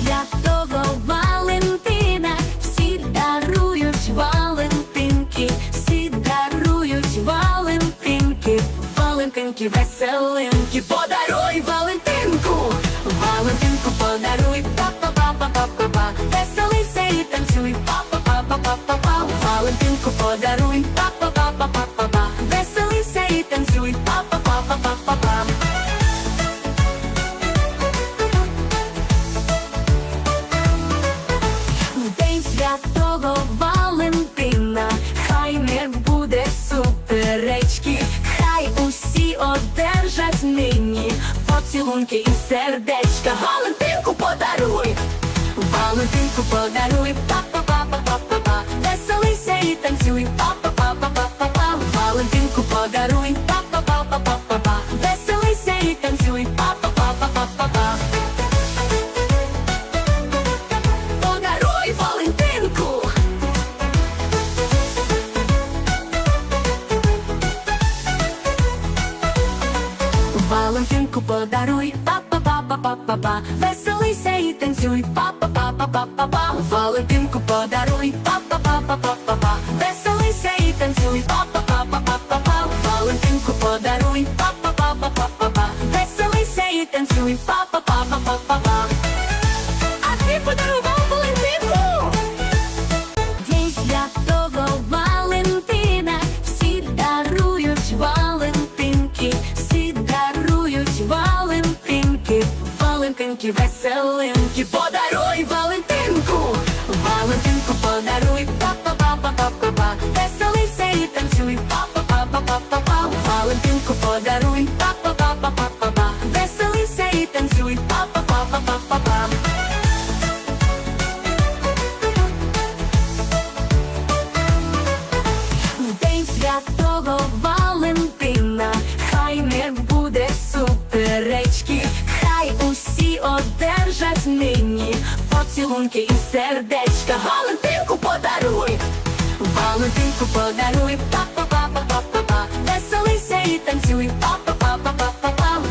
святого Валентина, всі дарують Валентинки, всі дарують Валентинки, Валентинки, веселинки, подаруй Валентинку, Валентинку подаруй, па-па-па-па-па-па, веселися і танцюй, па-па-па-па-па-па, Валентинку подаруй, нині поцілунки і сердечка. Валентинку подаруй, Валентинку подаруй, па-па-па-па-па-па, веселися і танцюй, па-па-па-па-па-па, Валентинку подаруй, па-па-па-па-па-па, веселися і танцюй, па-па-па-па-па-па, Валентинку подаруй, па-па-па-па-па-па, веселися і танцюй, па-па-па-па-па-па, Валентинку подаруй, па-па-па-па-па-па, веселися і танцюй, па-па-па-па-па-па. А Валентинки, веселинки, подаруй Валентинку, Валентинку подаруй, па-па-па-па-па-па, веселися і танцюй, па-па-па-па-па-па, Валентинку подаруй, нині поцілунки і сердечка. Валентинку подаруй, Валентинку подаруй,